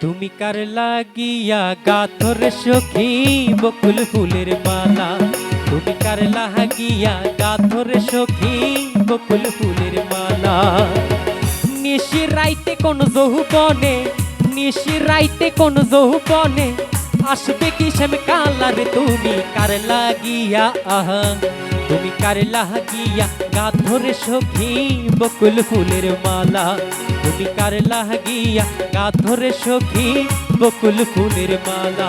তুমি কার লাগিয়া গাথর সখী বকুল ফুলের মালা? তুমি কার লাগিয়া গাথর সখী বকুল ফুলের মালা? নিশি রাইতে কোন যৌবনে, নিশি রাইতে কোন যৌবনে আসবে কি শ্যাম কালার তুমি কার লাগিয়া আহা? তুমি কার লাহাগিয়া গা ধরে সখী, বকুল ফুলের মালা? তুমি কার লাহাগিয়া গা ধরে সখী, বকুল ফুলের মালা?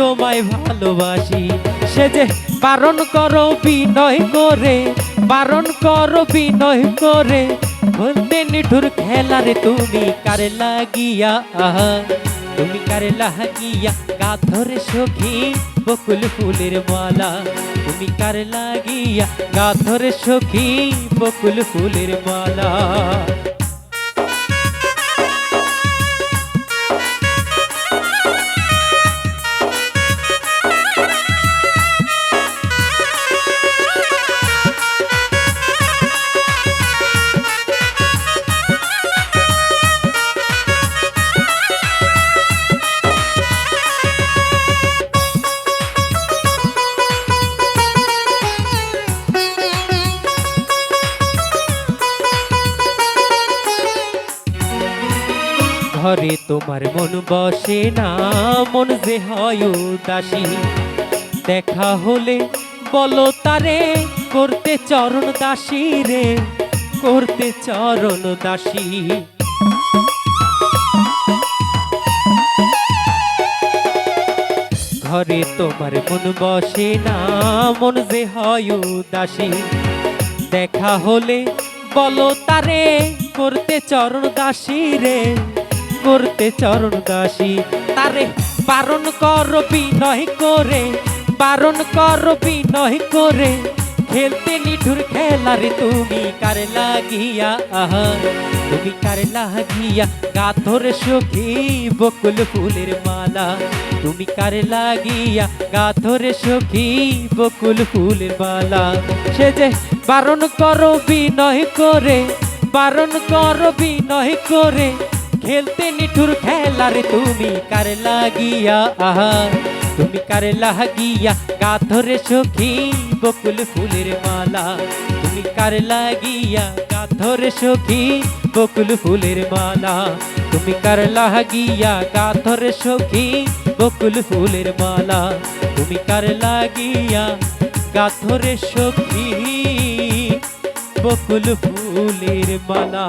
তোমায় ভালোবাসি। সে যে বারণ করো বিনয় করে, বারণ করো বিনয় করে বলতে নিঠুর খেলারে তুমি কারে লাগিয়া? আহা তুমি কারে লাগিয়া? গাথরে সখী, বকুল ফুলের মালা। তুমি কারে লাগিয়া? গাথরে সখী, বকুল ফুলের মালা। ঘরে তোমার মন বসে না, মন যে হয় উদাসী। দেখা হলে বলো তারে, করতে চরণ দাসী রে, করতে চরণ দাসী। ঘরে তোমার মন বসে না, মন যে হয় উদাসী। দেখা হলে বলো তারে, করতে চরণ দাসী রে করতে চরণ দাসী। তারে বারণ কর বিনয় করে, বারণ কর বিনয় করে। খেলতে নিঠুর খেলারে তুমি কারে লাগিয়া? আহা, তুমি কারে লাগিয়া? গাথর সখী বকুল ফুলের মালা। তুমি কারে লাগিয়া? গাথর সখী বকুল ফুলের মালা। সে যে বারণ করো বিনয় করে, বারণ করো বিনয় করে খেলতে নিঠুর খেলারে তুমি কার লাগিয়া? আহা, তুমি কার লাগিয়া? গাথরে সখী বকুল ফুলের মালা। তুমি কার লাগিয়া? গাথরে সখী বকুল ফুলের মালা। তুমি কার লাগিয়া? গাথরে সখী বকুল ফুলের মালা। তুমি কার লাগিয়া? গাথরে সখী বকুল ফুলের মালা।